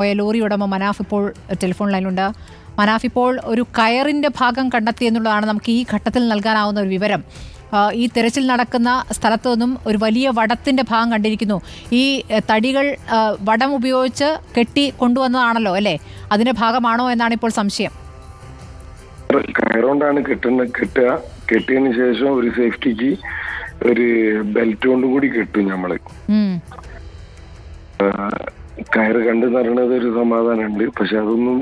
പോയ ലോറി ഉടമ മനാഫ് ഇപ്പോൾ ടെലിഫോൺ ലൈനിലുണ്ട്. മനാഫ് ഇപ്പോൾ ഒരു കയറിന്റെ ഭാഗം കണ്ടെത്തി എന്നുള്ളതാണ് നമുക്ക് ഈ ഘട്ടത്തിൽ നൽകാനാവുന്ന ഒരു വിവരം. ഈ തിരച്ചിൽ നടക്കുന്ന സ്ഥലത്തു നിന്നും ഒരു വലിയ വടത്തിന്റെ ഭാഗം കണ്ടിരിക്കുന്നു. ഈ തടികൾ വടം ഉപയോഗിച്ച് കെട്ടി കൊണ്ടുവന്നതാണല്ലോ അല്ലേ? അതിന്റെ ഭാഗമാണോ എന്നാണ് ഇപ്പോൾ സംശയം. കയറുകൊണ്ടാണ് കെട്ടുന്ന കെട്ടുക. കെട്ടിയതിന് ശേഷം ഒരു സേഫ്റ്റിക്ക് ഒരു ബെൽറ്റ് കൊണ്ടും കൂടി കെട്ടും നമ്മൾ കയറ് കണ്ട് നിറയണത് ഒരു സമാധാനമുണ്ട്. പക്ഷെ അതൊന്നും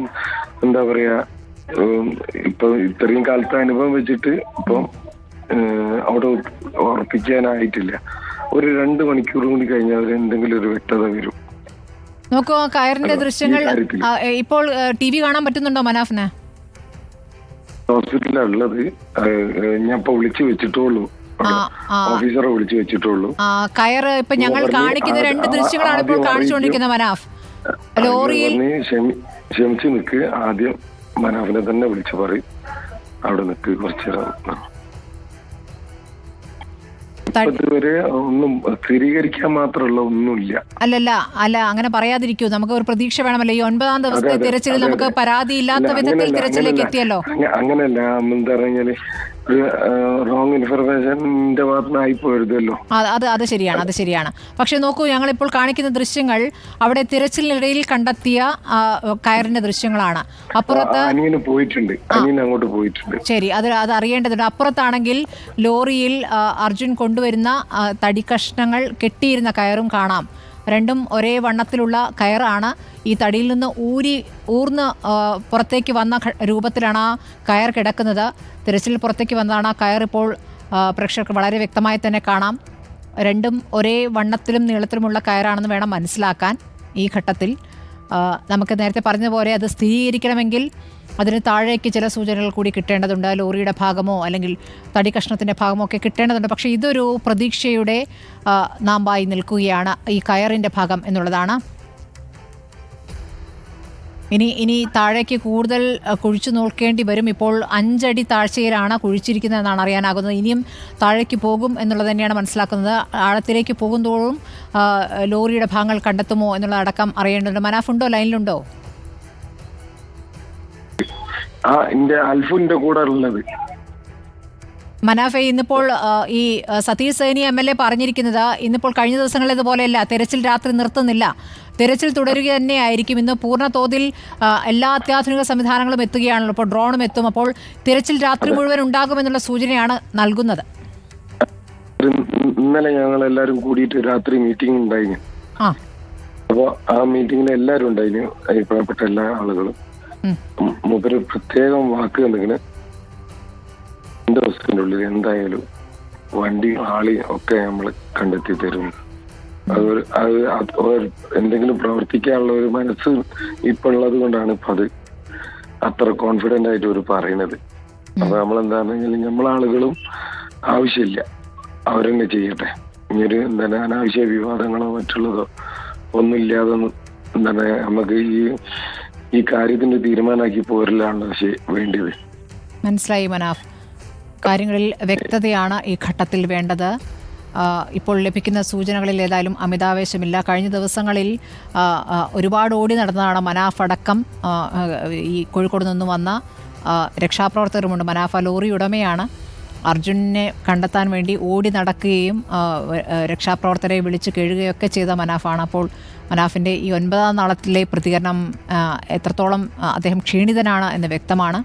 എന്താ പറയാ ഇപ്പൊ ഇത്രയും കാലത്തെ അനുഭവം വെച്ചിട്ട് ഇപ്പം അവിടെ ഉറപ്പിക്കാനായിട്ടില്ല. ഒരു രണ്ട് മണിക്കൂർ കൂടി കഴിഞ്ഞാൽ അവർ എന്തെങ്കിലും ഒരു വ്യക്തത വരും. നോക്കോ കയറിന്റെ ദൃശ്യങ്ങൾ ഇപ്പോൾ ടി വി കാണാൻ പറ്റുന്നുണ്ടോ മനാഫിന്? ഹോസ്പിറ്റലിലാണ് ഉള്ളത്. ഞാൻ ഇപ്പൊ വിളിച്ചു വെച്ചിട്ടുള്ളൂ ഓഫീസറെ വിളിച്ചു വെച്ചിട്ടുള്ളൂ. കയറ് ഇപ്പൊ ഞങ്ങൾ കാണിക്കുന്ന രണ്ട് ദൃശ്യങ്ങളാണ് ഇപ്പോൾ കാണിച്ചുകൊണ്ടിരിക്കുന്നത് മനാഫ്. ലോറിയിൽ ക്ഷമിച്ച് നിൽക്ക്. ആദ്യം മനാഫിനെ തന്നെ വിളിച്ചു പറയും. അവിടെ നിൽക്ക്. കുറച്ചു നേരം ഇതുവരെ ഒന്നും സ്ഥിരീകരിക്കാൻ മാത്രമുള്ള ഒന്നുമില്ല. അല്ലല്ല അല്ല അങ്ങനെ പറയാതിരിക്കൂ. നമുക്ക് ഒരു പ്രതീക്ഷ വേണമല്ലോ. ഈ ഒൻപതാം ദിവസത്തെ തിരച്ചിൽ നമുക്ക് പരാതി ഇല്ലാത്ത വിധത്തിൽ തിരച്ചിലേക്ക്. എത്തിയല്ലോ. അങ്ങ- അങ്ങനെയല്ല. എന്താ പറഞ്ഞാൽ റോങ് ഇൻഫർമേഷന്റെ ഭാഗത്തുനിന്ന് ആയി പോയതല്ലോ അത് അത് ശരിയാണ് അത് ശരിയാണ്. പക്ഷെ നോക്കൂ ഞങ്ങൾ ഇപ്പോൾ കാണിക്കുന്ന ദൃശ്യങ്ങൾ അവിടെ തിരച്ചിലിനിടയിൽ കണ്ടെത്തിയ ആ, കയറിന്റെ ദൃശ്യങ്ങളാണ്. അപ്പുറത്ത് അനിയന് പോയിട്ടുണ്ട്. അനിയൻ അങ്ങോട്ട് പോയിട്ടുണ്ട്. ശരി അത് അത് അറിയേണ്ടതുണ്ട്. അപ്പുറത്താണെങ്കിൽ ലോറിയിൽ ആ, അർജുൻ കൊണ്ടുവരുന്ന ആ, തടി കഷ്ണങ്ങൾ കെട്ടിയിരുന്ന കയറും കാണാം. രണ്ടും ഒരേ വണ്ണത്തിലുള്ള കയറാണ്. ഈ തടിയിൽ നിന്ന് ഊരി ഊർന്ന് പുറത്തേക്ക് വന്ന രൂപത്തിലാണ് ആ കയർ കിടക്കുന്നത്. തിരച്ചിൽ പുറത്തേക്ക് വന്നതാണ് ആ കയർ ഇപ്പോൾ പ്രേക്ഷകർക്ക് വളരെ വ്യക്തമായി തന്നെ കാണാം. രണ്ടും ഒരേ വണ്ണത്തിലും നീളത്തിലുമുള്ള കയറാണെന്ന് വേണം മനസ്സിലാക്കാൻ ഈ ഘട്ടത്തിൽ. നമുക്ക് നേരത്തെ പറഞ്ഞതുപോലെ അത് സ്ഥിരീകരിക്കണമെങ്കിൽ അതിന് താഴേക്ക് ചില സൂചനകൾ കൂടി കിട്ടേണ്ടതുണ്ട്. ലോറിയുടെ ഭാഗമോ അല്ലെങ്കിൽ തടി കഷ്ണത്തിന്റെ ഭാഗമോ ഒക്കെ കിട്ടേണ്ടതുണ്ട്. പക്ഷേ ഇതൊരു പ്രതീക്ഷയുടെ നാമ്പായി നിൽക്കുകയാണ് ഈ കയറിന്റെ ഭാഗം എന്നുള്ളതാണ്. ഇനി ഇനി താഴേക്ക് കൂടുതൽ കുഴിച്ചു നോക്കേണ്ടി വരും. ഇപ്പോൾ അഞ്ചടി താഴ്ചയിലാണ് കുഴിച്ചിരിക്കുന്നതെന്നാണ് അറിയാനാകുന്നത്. ഇനിയും താഴേക്ക് പോകും എന്നുള്ളത് തന്നെയാണ് മനസ്സിലാക്കുന്നത്. ആഴത്തിലേക്ക് പോകുന്തോറും ലോറിയുടെ ഭാഗങ്ങൾ കണ്ടെത്തുമോ എന്നുള്ള അടക്കം അറിയേണ്ടതുണ്ട്. മനാഫുണ്ടോ ലൈനിലുണ്ടോ? ആ എന്റെ അൽഫുന്റെ കൂടെ ഉള്ളത്. മനാഫെ ഇന്നിപ്പോൾ ഈ Satish Saini M L A പറഞ്ഞിരിക്കുന്നത് ഇന്നിപ്പോൾ കഴിഞ്ഞ ദിവസങ്ങളിലേതുപോലെയല്ല തെരച്ചിൽ രാത്രി നിർത്തുന്നില്ല. തെരച്ചിൽ തുടരുക തന്നെയായിരിക്കും. ഇന്ന് പൂർണ തോതിൽ എല്ലാ അത്യാധുനിക സംവിധാനങ്ങളും എത്തുകയാണല്ലോ. ഇപ്പോൾ ഡ്രോണും എത്തും. അപ്പോൾ തിരച്ചിൽ രാത്രി മുഴുവൻ ഉണ്ടാകുമെന്നുള്ള സൂചനയാണ് നൽകുന്നത്. ഇന്നലെ ഞങ്ങൾ എല്ലാവരും കൂടിയിട്ട് രാത്രി മീറ്റിംഗ് ഉണ്ടായിരുന്നു. ആ. അപ്പൊ ആ മീറ്റിംഗിൽ എല്ലാവരും ഉണ്ടായിരുന്നു. അഭിപ്രായപ്പെട്ട എല്ലാ ആളുകളും. മൂപ്പര് പ്രത്യേകം വാക്ക് തന്നിങ്ങനെ രണ്ട് ദിവസത്തിന്റെ ഉള്ളിൽ എന്തായാലും വണ്ടി ആളി ഒക്കെ നമ്മൾ കണ്ടെത്തി തരും. അത് അത് എന്തെങ്കിലും പ്രവർത്തിക്കാനുള്ള ഒരു മനസ്സ് ഇപ്പൊ ഉള്ളത് കൊണ്ടാണ് ഇപ്പൊ അത് അത്ര കോൺഫിഡന്റ് ആയിട്ട് ഒരു പറയുന്നത്. അപ്പൊ നമ്മൾ എന്താണെങ്കിലും നമ്മളാളുകളും ആവശ്യമില്ല. അവരെന്നെ ചെയ്യട്ടെ. ഇനിയൊരു എന്താണ് അനാവശ്യ വിവാദങ്ങളോ മറ്റുള്ളതോ ഒന്നുമില്ലാതെ ഒന്ന് എന്താണ് നമുക്ക് ഈ ഈ കാര്യത്തിന്റെ തീരുമാനമാക്കി പോരലാണ് വേണ്ടത്. മനസ്സിലായി മനാഫ്. കാര്യങ്ങളിൽ വ്യക്തതയാണ് ഈ ഘട്ടത്തിൽ വേണ്ടത്. ഇപ്പോൾ ലഭിക്കുന്ന സൂചനകളിൽ ഏതായാലും അമിതാവേശമില്ല. കഴിഞ്ഞ ദിവസങ്ങളിൽ ഒരുപാട് ഓടി നടന്നതാണ് മനാഫ് അടക്കം. ഈ കോഴിക്കോട് നിന്ന് വന്ന രക്ഷാപ്രവർത്തകരുമുണ്ട്. മനാഫ ലോറി ഉടമയാണ്. അർജുനെ കണ്ടെത്താൻ വേണ്ടി ഓടി നടക്കുകയും രക്ഷാപ്രവർത്തകരെ വിളിച്ച് കേഴുകയൊക്കെ ചെയ്ത മനാഫാണ്. അപ്പോൾ മനാഫിന്റെ ഈ ഒൻപതാം നാളത്തിലെ പ്രതികരണം എത്രത്തോളം അദ്ദേഹം ക്ഷീണിതനാണ് എന്ന് വ്യക്തമാണ്.